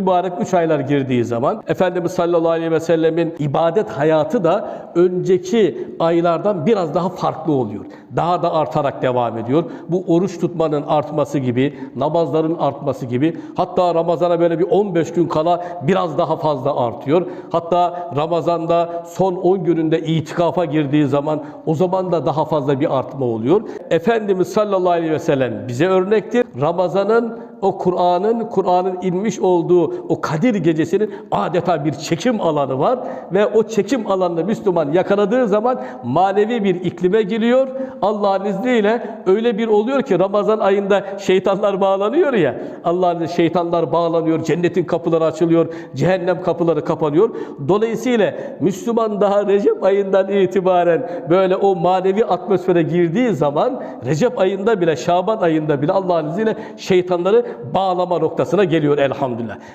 Mübarek üç aylar girdiği zaman Efendimiz sallallahu aleyhi ve sellemin ibadet hayatı da önceki aylardan biraz daha farklı oluyor. Daha da artarak devam ediyor. Bu oruç tutmanın artması gibi, namazların artması gibi hatta Ramazan'a böyle bir 15 gün kala biraz daha fazla artıyor. Hatta Ramazan'da son 10 gününde itikafa girdiği zaman o zaman da daha fazla bir artma oluyor. Efendimiz sallallahu aleyhi ve sellem bize örnektir. Ramazan'ın o Kur'an'ın Kur'an'ın inmiş olduğu o Kadir gecesinin adeta bir çekim alanı var ve o çekim alanını Müslüman yakaladığı zaman manevi bir iklime giriyor. Allah'ın izniyle öyle bir oluyor ki Ramazan ayında şeytanlar bağlanıyor ya. Allah'ın şeytanlar bağlanıyor, cennetin kapıları açılıyor, cehennem kapıları kapanıyor. Dolayısıyla Müslüman daha Recep ayından itibaren böyle o manevi atmosfere girdiği zaman Recep ayında bile Şaban ayında bile Allah'ın izniyle şeytanları bağlama noktasına geliyor elhamdülillah.